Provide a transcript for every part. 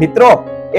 મિત્રો,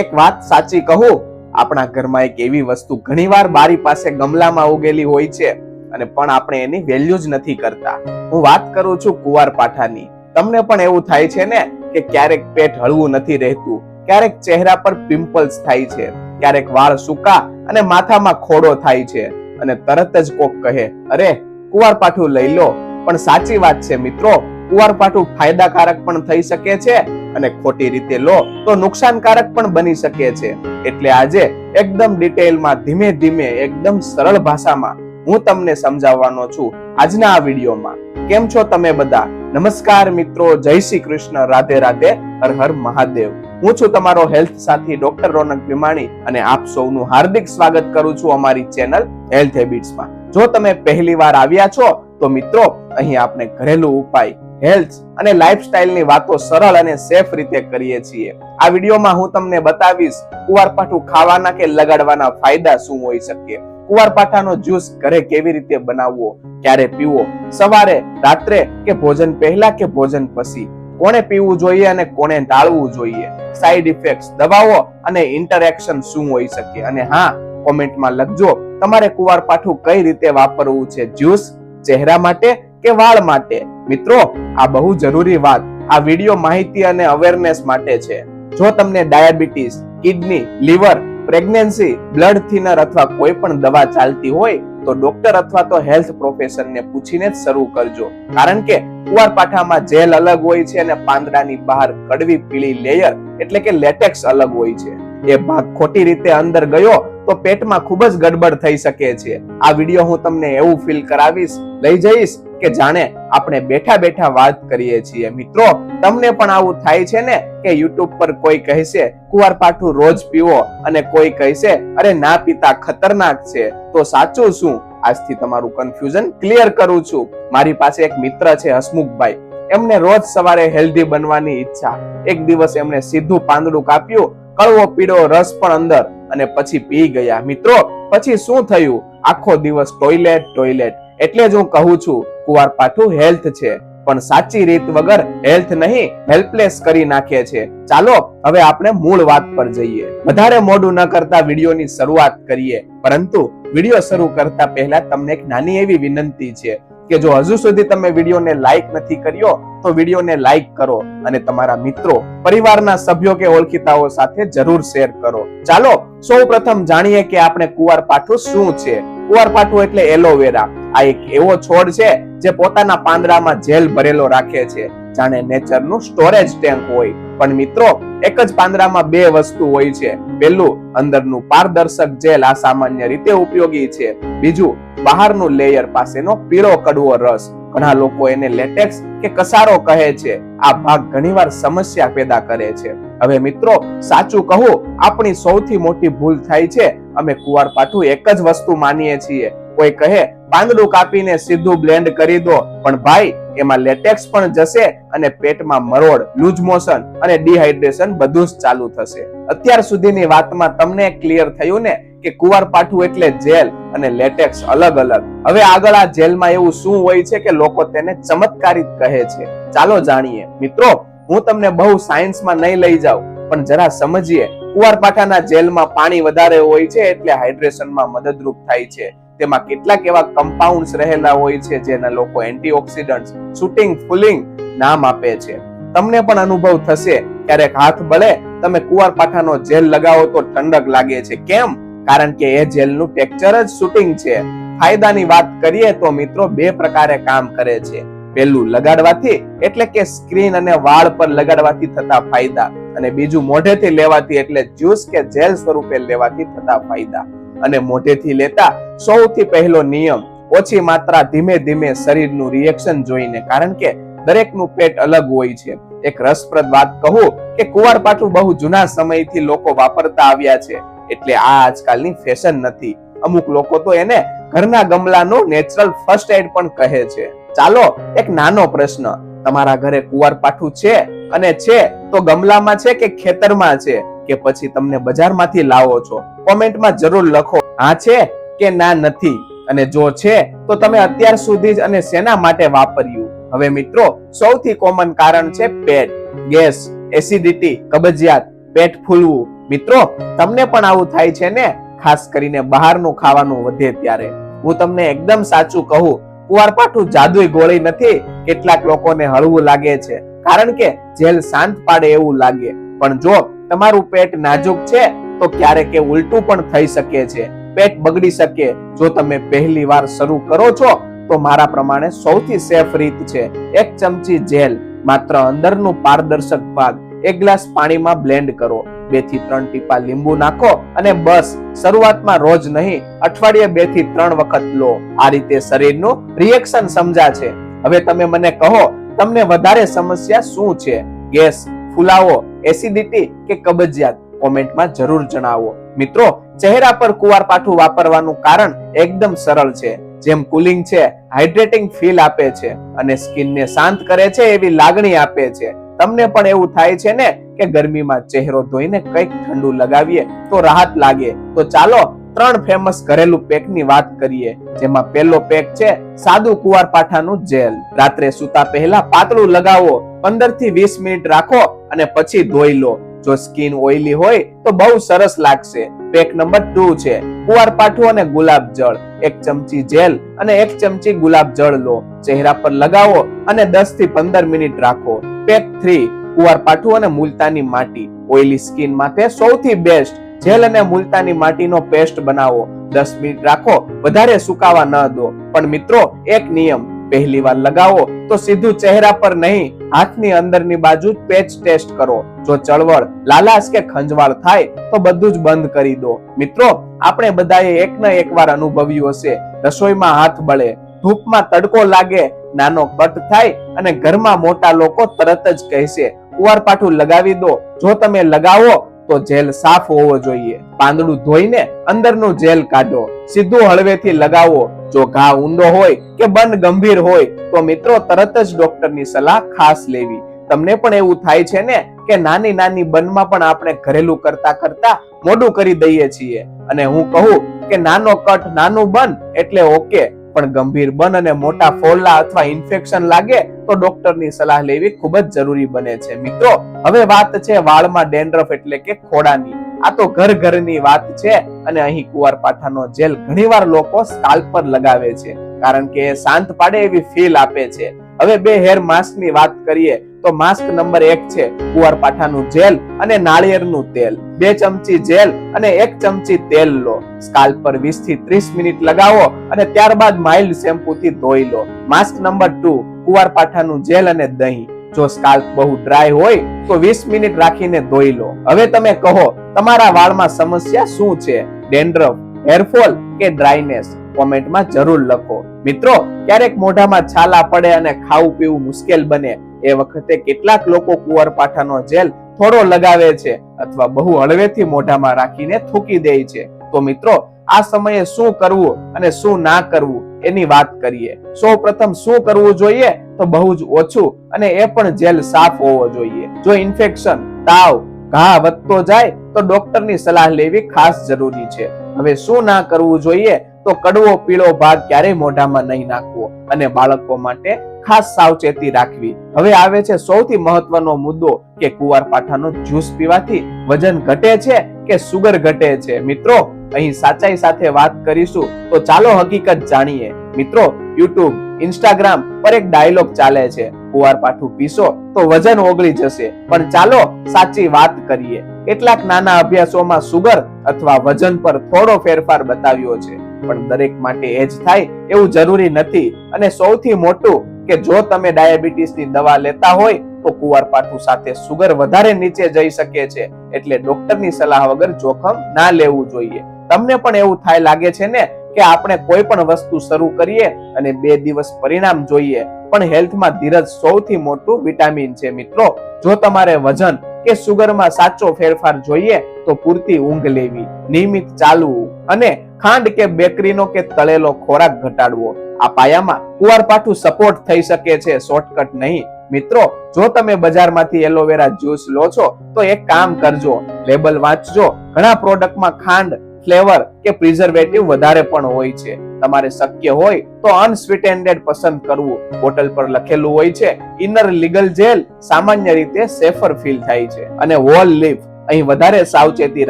એક વાત સાચી કહું. આપણા ઘરમાં એક એવી વસ્તુ ઘણીવાર બારી પાસે ગમલામાં ઉગેલી હોય છે અને પણ આપણે એની વેલ્યુ જ નથી કરતા. હું વાત કરું છું કુવારપાઠાની તમને પણ એવું થાય છે ને કે ક્યારેક પેટ હળવું નથી રહેતું, ક્યારેક ચહેરા પર પિમ્પલ્સ થાય છે, ક્યારેક વાળ સૂકા અને માથામાં ખોડો થાય છે અને તરત જ કોક કહે, અરે કુવારપાઠું લઈ લો. પણ સાચી વાત છે મિત્રો કુવારપાઠું ફાયદાકારક પણ થઈ શકે છે અને ખોટી રીતે લો તો નુકસાનકારક પણ બની શકે છે. એટલે આજે એકદમ ડિટેલમાં ધીમે ધીમે એકદમ સરળ ભાષામાં હું તમને સમજાવવાનો છું આજના આ વિડીયોમાં. કેમ છો તમે બધા? નમસ્કાર મિત્રો, જય શ્રી કૃષ્ણ, રાધે રાધે, હર હર મહાદેવ. હું છું તમારો હેલ્થ સાથી ડોક્ટર રોનક વિમાણી અને આપ સૌનું હાર્દિક સ્વાગત કરું છું અમારી ચેનલ હેલ્થ હેબિટ્સમાં. જો તમે પહેલી વાર આવ્યા છો તો મિત્રો, અહીં આપણે ઘરેલું ઉપાય હેલ્થ અને લાઇફસ્ટાઇલની વાતો સરળ અને સેફ રીતે કરીએ છીએ. આ વિડીયોમાં હું તમને બતાવીશ કુવારપાઠું ખાવાના કે લગાડવાના ફાયદા શું હોઈ શકે? કુવારપાઠાનો જ્યુસ ઘરે કેવી રીતે બનાવવો? ક્યારે પીવો? સવારે, રાત્રે કે ભોજન પહેલા કે ભોજન પછી? કોણે પીવું જોઈએ અને કોણે ટાળવું જોઈએ? સાઈડ ઇફેક્ટ્સ દવાઓ અને ઇન્ટરેક્શન શું હોઈ શકે? અને હા કોમેન્ટમાં લખજો તમારે કુવારપાઠું કઈ રીતે વાપરવું છે? જ્યુસ ચહેરા માટે કે વાળ માટે? મિત્રો, આ બહુ જરૂરી વાત. આ વીડિયો માહિતી અને અવેરનેસ માટે છે. જો તમને diabetes, kidney, liver pregnancy blood thinner અથવા કોઈ પણ દવા ચાલતી હોય, તો ડોક્ટર અથવા તો હેલ્થ પ્રોફેશનને પૂછીને જ શરૂ કરજો. કારણ કે કુવારપાઠામાં જેલ અલગ હોય છે અને પાંદડાની બહાર કડવી પીળી લેયર એટલે કે લેટેક્સ અલગ હોય છે. એ ભાગ ખોટી રીતે અંદર ગયો તો પેટમાં ખૂબ જ ગડબડ થઈ શકે છે. આ વીડિયો હું તમને એવું ફીલ કરાવીશ, લઈ જઈશ કે જાણે આપણે બેઠા બેઠા વાત કરીએ છીએ. મિત્રો, તમને પણ આવું થાય છે ને કે યુટ્યુબ પર કોઈ કહેશે કુવારપાઠું રોજ પીવો, અને કોઈ કહેશે, અરે ના પીતા, ખતરનાક છે. તો સાચું શું? આજથી તમારું કન્ફ્યુઝન ક્લિયર કરું છું. મારી પાસે એક મિત્ર છે હસમુખભાઈ. એમને રોજ સવારે હેલ્ધી બનવાની ઈચ્છા. એક દિવસ એમણે સીધું પાંદડું કાપ્યું, કડવો પીળો રસ પણ અંદર. અને પછી પી ગયા. મિત્રો, પછી શું થયું? આખો દિવસ ટોયલેટ ટોયલેટ એટલે જ હું કહું છું કુવારપાઠું હેલ્થ છે. પણ સાચી રીત વગર હેલ્થ નહીં હેલ્પલેસ કરી નાખે છે. ચાલો, હવે આપણે મૂળ વાત પર જઈએ. વધારે મોડું ન કરતા વિડીયોની શરૂઆત કરીએ. પરંતુ વીડિયો શરૂ કરતા પહેલા તમને એક નાની એવી વિનંતી છે. કે જો હજુ સુધી તમે વિડીયોને લાઈક નથી કર્યો, તો વિડીયોને લાઈક કરો અને તમારા મિત્રો, પરિવારના સભ્યો કે ઓળખીતાઓ સાથે જરૂર શેર કરો. ચાલો સૌ પ્રથમ જાણીએ કે આપણે કુવારપાઠું શું છે? કુવારપાઠું એટલે એલોવેરા. આ એક એવો છોડ છે જે પોતાના પાંદડામાં જેલ ભરેલો રાખે છે. જાણે નેચરનું સ્ટોરેજ ટેન્ક હોય. પણ મિત્રો એક જ પાંદડામાં બે વસ્તુ હોય છે. પહેલું, અંદરનું પારદર્શક જેલ આ સામાન્ય રીતે ઉપયોગી છે. બીજું, બહારનું લેયર પાસેનો પીળો કડવો રસ. ઘણા લોકો એને લેટેક્સ કે કસારો કહે છે. આ ભાગ ઘણીવાર સમસ્યા પેદા કરે છે. હવે મિત્રો, સાચું કહું, આપણી સૌથી મોટી ભૂલ થાય છે. અમે કુવારપાઠું એક જ વસ્તુ માનીએ છીએ. કોઈ કહે, પાંદડું કાપીને સીધું બ્લેન્ડ કરી દો. પણ ભાઈ એમાં લેટેક્સ પણ જશે અને પેટમાં મરોડ લૂઝ મોશન અને ડિહાઇડ્રેશન બધું જ ચાલુ થશે. અત્યાર સુધીની વાતમાં તમને ક્લિયર થયું ને કે કુવારપાઠું એટલે જેલ અને લેટેક્સ અલગ અલગ. હવે આગળ આ જેલમાં એવું શું હોય છે કે લોકો તેને ચમત્કારિક કહે છે. ચાલો જાણીએ. મિત્રો, હું તમને બહુ સાયન્સમાં નહીં લઈ જાઉં, પણ જરા સમજીએ. કુવારપાઠાના જેલમાં પાણી વધારે હોય છે એટલે હાઇડ્રેશનમાં મદદરૂપ થાય છે. તેમાં કેટલાક એવા કમ્પાઉન્ડ્સ રહેલા હોય છે જેના લોકો એન્ટીઓક્સિડન્ટ્સ શૂટિંગ ફુલિંગ નામ આપે છે. તમને પણ અનુભવ થશે, ક્યારેક હાથ બળે, તમે કુવારપાઠાનો જેલ લગાવો તો ઠંડક લાગે છે. કેમ? કારણ કે એ જેલનું ટેક્ચર જ શૂટિંગ છે. ફાયદાની વાત કરીએ તો મિત્રો બે પ્રકારે કામ કરે છે. પહેલું લગાડવાથી, એટલે કે સ્ક્રીન અને વાળ પર લગાડવાથી થતા ફાયદા અને બીજું મોઢેથી લેવાથી, એટલે જ્યુસ કે જેલ સ્વરૂપે લેવાથી થતા ફાયદા. અને મોઢેથી લેતા સૌથી પહેલો નિયમ, ઓછી માત્રા ધીમે ધીમે શરીરનું રિએક્શન જોઈને. કારણ કે દરેકનું પેટ અલગ હોય છે. એક રસપ્રદ વાત કહું કે કુવારપાઠું બહુ જૂના સમયથી લોકો વાપરતા આવ્યા છે. એટલે આ આજકાલની ફેશન નથી. અમુક લોકો તો એને ઘરના ગમલાનો નેચરલ ફર્સ્ટ એડ પણ કહે છે. ચાલો એક નાનો પ્રશ્ન. તમારા ઘરે કુવારપાઠું છે અને છે તો ગમલામાં છે કે ખેતરમાં છે? કે પછી તમને બજારમાંથી લાવો છો, કોમેન્ટમાં જરૂર લખો, હા છે કે ના નથી? અને જો છે, તો તમે અત્યાર સુધી જ અને શેના માટે વાપર્યું. હવે મિત્રો, સૌથી કોમન કારણ છે પેટ. ગેસ, એસિડિટી, કબજિયાત, પેટ ફૂલવું. મિત્રો, તમને પણ આવું થાય છે ને? ખાસ કરીને બહારનું ખાવાનું વધે ત્યારે. હું તમને એકદમ સાચું કહું, કુવારપાઠું જાદુઈ ગોળી નથી, કેટલાક લોકોને હળવું લાગે છે. કારણ કે જેલ શાંત પાડે એવું લાગે. પણ જો તમારું પેટ નાજુક છે, તો ક્યારેક એ ઉલટું પણ થઈ શકે છે. પેટ બગડી શકે. જો તમે પહેલી વાર શરૂ કરો છો, તો મારા પ્રમાણે સૌથી સેફ રીત છે. એક ચમચી જેલ, માત્ર અંદરનું પારદર્શક ભાગ. એક ગ્લાસ પાણીમાં બ્લેન્ડ કરો. બેથી ત્રણ ટીપા લીંબુ નાખો અને બસ, શરૂઆતમાં રોજ નહીં, અઠવાડિયે બેથી ત્રણ વખત લો. આ રીતે શરીરનું રિએક્શન સમજાશે હવે તમે મને કહો, તમને વધારે સમસ્યા શું છે? ગેસ ફુલાવો એસિડિટી કે કબજિયાત કોમેન્ટમાં જરૂર જણાવો. મિત્રો, ચહેરા પર કુવારપાઠું વાપરવાનું કારણ એકદમ સરળ છે. જેમ કુલિંગ છે હાઇડ્રેટિંગ ફીલ આપે છે અને સ્કિનને શાંત કરે છે એવી લાગણી આપે છે. તમને પણ એવું થાય છે ને કે ગરમીમાં ચહેરો ધોઈને કંઈક ઠંડુ લગાવીએ તો રાહત લાગે. તો ચાલો ત્રણ ફેમસ ઘરેલું પેકની વાત કરીએ. જેમાં પહેલો પેક છે સાદું કુવારપાઠાનું જેલ રાત્રે સૂતા પહેલા પાતળું લગાવો. પંદરથી વીસ મિનિટ રાખો. અને પછી ધોઈ લો. જો સ્કિન ઓઇલી હોય તો બહુ સરસ લાગશે. પેક નંબર ટુ છે. કુવારપાઠું અને ગુલાબ જળ. એક ચમચી જેલ અને એક ચમચી ગુલાબ જળ લો. ચહેરા પર લગાવો અને 10 થી પંદર મિનિટ રાખો. પેક થ્રી કુવારપાઠું અને મુલતાની માટી. ઓઇલી સ્કિન માટે સૌથી બેસ્ટ જેલ અને મુલતાની માટીનો પેસ્ટ બનાવો. દસ મિનિટ રાખો. વધારે સુકાવા ન દો. પણ મિત્રો, એક નિયમ. પહેલી વાર લગાવો તો સીધું ચહેરા પર નહીં હાથની અંદરની બાજુ પેચ ટેસ્ટ કરો. જો ચળવળ લાલાશ કે ખંજવાળ થાય, તો બધું જ બંધ કરી દો. મિત્રો, આપણે બધાએ એક ન એક વાર અનુભવ્યું હશે. રસોઈમાં હાથ બળે. ધૂપમાં તડકો લાગે, નાનો કટ થાય અને ઘરમાં મોટા લોકો તરત જ કહેશે, કુવારપાઠું લગાવી દો. જો તમે લગાવો તો જેલ સાફ હોવો જોઈએ. પાંદડું ધોઈને અંદરનું જેલ કાઢો. સીધું હળવેથી લગાવો. જો ઘા ઊંડો હોય કે બન ગંભીર હોય, તો મિત્રો તરત જ ડોક્ટરની સલાહ ખાસ લેવી. તમને પણ એવું થાય છે ને કે નાની નાની બનમાં પણ આપણે ઘરેલું કરતા કરતા મોડું કરી દઈએ છીએ. અને હું કહું કે નાનો કટ નાનું બન એટલે ઓકે. પણ ગંભીર બન અને મોટા ફોલ્લા અથવા ઇન્ફેક્શન લાગે તો ડોક્ટરની સલાહ લેવી ખૂબ જ જરૂરી બને છે. મિત્રો હવે વાત છે વાળમાં ડેન્ડ્રફ એટલે કે ખોડાની. આ તો ઘર ઘરની વાત છે અને અહીં કુવારપાઠાનો જેલ ઘણીવાર લોકો સ્કાલ્પ પર લગાવે છે. કારણ કે એ શાંત પાડે એવી ફીલ આપે છે. હવે બે હેર માસ્કની વાત કરીએ તો માસ્ક નંબર એક છે, કુવારપાઠાનું જેલ અને નાળિયેરનું તેલ. બે ચમચી જેલ અને એક ચમચી તેલ લો. સ્કાલ્પ પર 20 થી 30 મિનિટ લગાવો અને ત્યારબાદ માઇલ્ડ શેમ્પુ ધોઈ લો. માસ્ક નંબર ટુ કુવારપાઠાનું જેલ અને દહીં. જો સ્કાલ્પ બહુ ડ્રાય હોય, તો 20 મિનિટ રાખીને ધોઈ લો. હવે તમે કહો, તમારા વાળમાં સમસ્યા શું છે? ડેન્ડ્રફ, હેરફોલ કે ડ્રાયનેસ કોમેન્ટમાં જરૂર લખો. મિત્રો, ક્યારેક મોઢામાં છાલા પડે અને ખાવું પીવું મુશ્કેલ બને. એ વખતે કેટલાક લોકો કુંવરપાઠાનો જેલ થોડો લગાવે છે અથવા બહુ હળવેથી મોઢામાં રાખીને થૂકી દે છે. તો મિત્રો, આ સમયે શું કરવું અને શું ના કરવું એની વાત કરીએ. સૌ પ્રથમ શું કરવું જોઈએ? તો બહુ જ ઓછું અને એ પણ જેલ સાફ હોવો જોઈએ. જો ઇન્ફેક્શન, તાવ, ઘા વધતો જાય, તો ડોક્ટરની સલાહ લેવી ખાસ જરૂરી છે. હવે શું ના કરવું જોઈએ? તો કડવો, પીળો ભાગ ક્યારેય મોઢામાં નહીં નાખવો અને બાળકો માટે ખાસ સાવચેતી રાખવી. હવે આવે છે સૌથી મહત્વનો મુદ્દો કે કુવારપાઠાનો જ્યુસ પીવાથી વજન ઘટે છે કે સુગર ઘટે છે? મિત્રો, અહીં સાચાઈ સાથે વાત કરીશું તો ચાલો હકીકત જાણીએ. મિત્રો, યુટ્યુબ, ઇન્સ્ટાગ્રામ પર એક ડાયલોગ ચાલે છે, કુવારપાઠું પીશો તો વજન ઓગળી જશે. પણ ચાલો સાચી વાત કરીએ. કેટલાક નાના અભ્યાસોમાં સુગર અથવા વજન પર થોડો ફેરફાર બતાવ્યો છે. પણ દરેક માટે એ જ થાય એવું જરૂરી નથી. અને સૌથી મોટું કે જો તમે ડાયાબિટીસની દવા લેતા હોય, તો કુવારપાઠું સાથે સુગર વધારે નીચે જઈ શકે છે. એટલે ડોક્ટરની સલાહ વગર જોખમ ના લેવું જોઈએ. તમને પણ એવું થાય લાગે છે ને કે આપણે કોઈ પણ વસ્તુ શરૂ કરીએ અને બે દિવસ પરિણામ જોઈએ. પણ હેલ્થમાં ધીરજ સૌથી મોટું વિટામિન છે મિત્રો. જો તમારે વજન કે સુગરમાં સાચો ફેરફાર જોઈએ તો પૂરતી ઊંઘ લેવી, નિયમિત ચાલવું અને ખાંડ કે બેકરીનો કે તળેલો ખોરાક ઘટાડવો. આ પાયામાં કુવારપાઠું સપોર્ટ થઈ શકે છે શોર્ટકટ નહીં. મિત્રો, જો તમે બજારમાંથી એલોવેરા જ્યુસ લો છો, તો એક કામ કરજો લેબલ વાંચજો. ઘણા પ્રોડક્ટમાં ખાંડ ફ્લેવર કે પ્રિઝર્વેટિવ વધારે પણ હોય છે. તમારે શક્ય હોય તો અનસ્વીટેન્ડેડ પસંદ કરવું. બોટલ પર લખેલું હોય છે ઇનર લીગલ જેલ સામાન્ય રીતે સેફર ફીલ થાય છે. અને વોલ લીફ અહીં વધારે સાવચેતી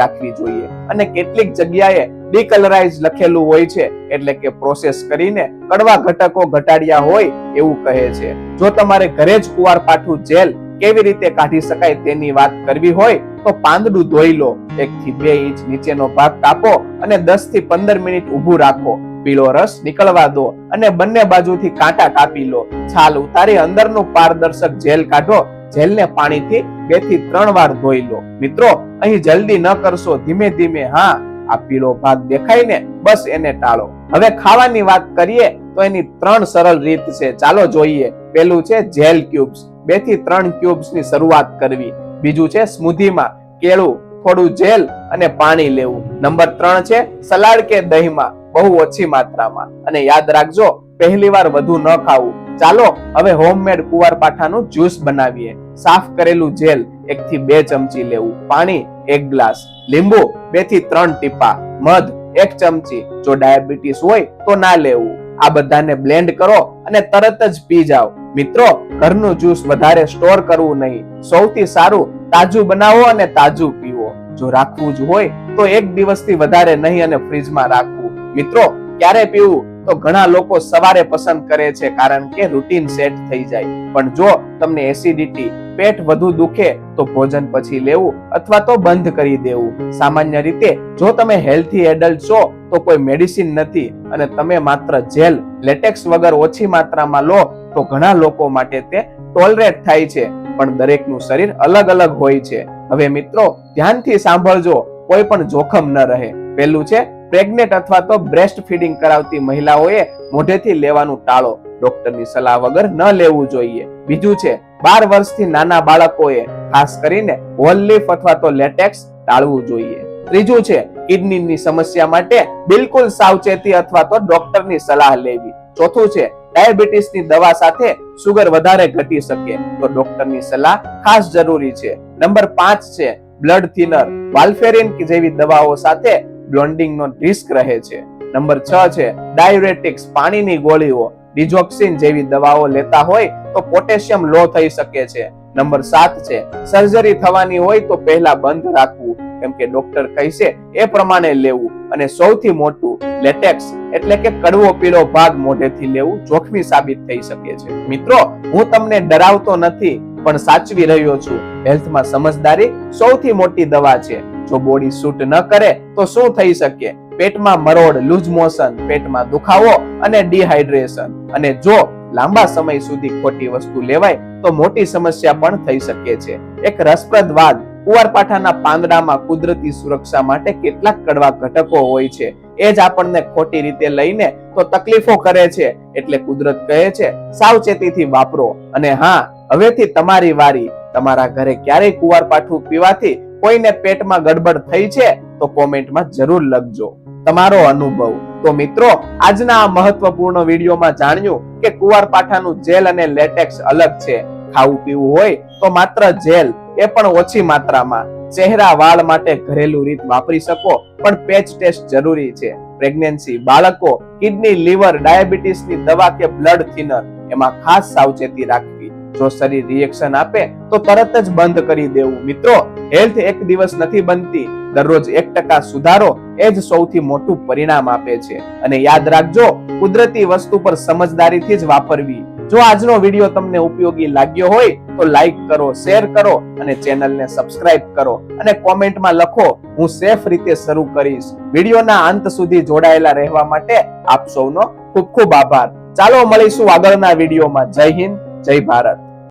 રાખવી જોઈએ. અને કેટલીક જગ્યાએ ડિકલરાઇઝ લખેલું હોય છે, એટલે કે પ્રોસેસ કરીને કડવા ઘટકો ઘટાડ્યા હોય એવું કહે છે. જો તમારે ઘરે જ કુવારપાઠું જેલ કેવી રીતે કાઢી શકાય તેની વાત કરવી હોય તો પાંદડું ધોઈ લો. એક થી બે ઇંચ નીચેનો ભાગ કાપો અને દસથી પંદર મિનિટ ઊભું રાખો. પીળો રસ નીકળવા દો અને બંને બાજુથી કાંટા કાપી લો. છાલ ઉતારી અંદરનું પારદર્શક જેલ કાઢો. જેલને પાણીથી બેથી ત્રણ વાર ધોઈ લો. મિત્રો, અહીં જલ્દી ન કરશો. ધીમે ધીમે, હા, આ પીળો ભાગ દેખાય ને બસ એને ટાળો. હવે ખાવાની વાત કરીએ તો એની ત્રણ સરળ રીત છે. ચાલો જોઈએ. પેલું છે જેલ ક્યુબ્સ. બેથી ત્રણ ક્યુબ્સની શરૂઆત કરવી. બીજું છે સ્મૂધીમાં કેળું થોડું જેલ અને પાણી લેવું. નંબર ત્રણ છે સલાડ કે દહીંમાં, બહુ ઓછી માત્રામાં. અને યાદ રાખજો પહેલી વાર વધુ ન ખાવું. ચાલો, હવે હોમમેડ કુવારપાઠાનું જ્યુસ બનાવીએ. સાફ કરેલું જેલ એક થી બે ચમચી લેવું. પાણી એક ગ્લાસ. લીંબુ બેથી ત્રણ ટીપા. મધ એક ચમચી. જો ડાયાબિટીસ હોય તો ના લેવું. આ બધાને બ્લેન્ડ કરો અને તરત જ પી જાઓ. મિત્રો, ઘરનું જ્યુસ વધારે સ્ટોર કરવું નહીં. સૌથી સારું તાજું બનાવો અને તાજું પીવો. જો રાખવું જ હોય, તો એક દિવસથી વધારે નહીં અને ફ્રીજમાં રાખવું. મિત્રો, ક્યારે પીવું? તો ઘણા લોકો સવારે પસંદ કરે છે, કારણ કે રૂટીન સેટ થઈ જાય. પણ જો તમને એસિડિટી પેટ વધુ દુખે, તો ભોજન પછી લેવું અથવા તો બંધ કરી દેવું. સામાન્ય રીતે, જો તમે હેલ્થી એડલ્ટ છો, તો કોઈ મેડિસિન નથી અને તમે માત્ર જેલ લેટેક્સ વગર ઓછી માત્રામાં લો તો ઘણા લોકો માટે તે ટોલરેટ થાય છે, પણ દરેકનું શરીર અલગ અલગ હોય છે. હવે મિત્રો, ધ્યાનથી સાંભળજો, કોઈ પણ જોખમ ન રહે. પહેલું છે પ્રેગ્નેટ અથવા તો બ્રેસ્ટ ફીડિંગ કરાવતી મહિલાઓએ મોઢેથી લેવાનું ટાળો. ડોક્ટરની સલાહ વગર ન લેવું જોઈએ. બીજું છે, બાર વર્ષથી નાના બાળકોએ ખાસ કરીને હોલલીફ અથવા તો લેટેક્સ ટાળવું જોઈએ. ત્રીજું છે કિડનીની સમસ્યા માટે બિલકુલ સાવચેતી અથવા તો ડોક્ટરની સલાહ લેવી. ચોથું છે ડાયાબિટીસની દવા સાથે સુગર વધારે ઘટી શકે. તો ડોક્ટરની સલાહ ખાસ જરૂરી છે. નંબર પાંચ છે બ્લડ થિનર વાલ્ફેરિન જેવી દવાઓ સાથે બ્લોન્ડિંગ નો રિસ્ક રહે છે. નંબર છ છે ડાયુરેટિક્સ પાણીની ગોળીઓ ડિજોક્સિન જેવી દવાઓ લેતા હોય તો પોટેશિયમ લો થઈ શકે છે. નંબર સાત છે સર્જરી થવાની હોય તો પહેલા બંધ રાખવું. કેમ કે ડોક્ટર કહેશે એ પ્રમાણે લેવું. અને સૌથી મોટું લેટેક્સ એટલે કે કડવો પીળો ભાગ મોઢેથી લેવું જોખમી સાબિત થઈ શકે છે. મિત્રો, હું તમને ડરાવતો નથી, પણ સાચવી રહ્યો છું. હેલ્થમાં સમજદારી સૌથી મોટી દવા છે. જો બોડી સૂટ ન કરે, તો શું થઈ શકે? પેટમાં મરોડ લૂઝ મોશન પેટમાં દુખાવો અને ડિહાઇડ્રેશન અને જો લાંબા સમય સુધી ખોટી વસ્તુ લેવાય તો મોટી સમસ્યા પણ થઈ શકે છે. એક રસપ્રદ વાત, કુવારપાઠાના પાંદડામાં કુદરતી સુરક્ષા માટે કેટલાક કડવા ઘટકો હોય છે. એ જ આપણને ખોટી રીતે લઈને તો તકલીફો કરે છે, એટલે કુદરત કહે છે, સાવચેતીથી વાપરો. અને હા, હવેથી તમારી વારી, તમારા ઘરે ક્યારેય કુવારપાઠું પીવાથી કોઈને પેટમાં ગડબડ થઈ છે તો કોમેન્ટમાં જરૂર લખજો. તમારો અનુભવ. તો મિત્રો, આજના આ મહત્વપૂર્ણ વિડીયોમાં જાણ્યું કે કુવારપાઠાનું જેલ અને લેટેક્સ અલગ છે. ખાવું પીવું હોય તો માત્ર જેલ, એ પણ ઓછી માત્રામાં. ચહેરા, વાળ માટે ઘરેલું રીત વાપરી શકો, પણ પેચ ટેસ્ટ જરૂરી છે. પ્રેગ્નન્સી બાળકો, કિડની, લીવર, ડાયાબિટીસની દવા કે બ્લડ થિનર, એમાં ખાસ સાવચેતી રાખવી જો શરીર રિએક્શન આપે, તો તરત જ બંધ કરી દેવું. મિત્રો હેલ્થ એક દિવસ નથી બનતી. દરરોજ એક ટકા સુધારો એ જ સૌથી મોટું પરિણામ આપે છે. અને યાદ રાખજો, કુદરતી વસ્તુ પર સમજદારીથી જ વાપરવી. જો આજનો વીડિયો તમને ઉપયોગી લાગ્યો હોય, તો લાઈક કરો શેર કરો અને ચેનલને સબસ્ક્રાઇબ કરો. અને કોમેન્ટમાં લખો, હું સેફ રીતે શરૂ કરીશ. વિડીયોના અંત સુધી જોડાયેલા રહેવા માટે આપ સૌનો ખૂબ ખૂબ આભાર. ચાલો મળીશું આગળના વિડીયોમાં. જય હિન્દ. જય ભારત.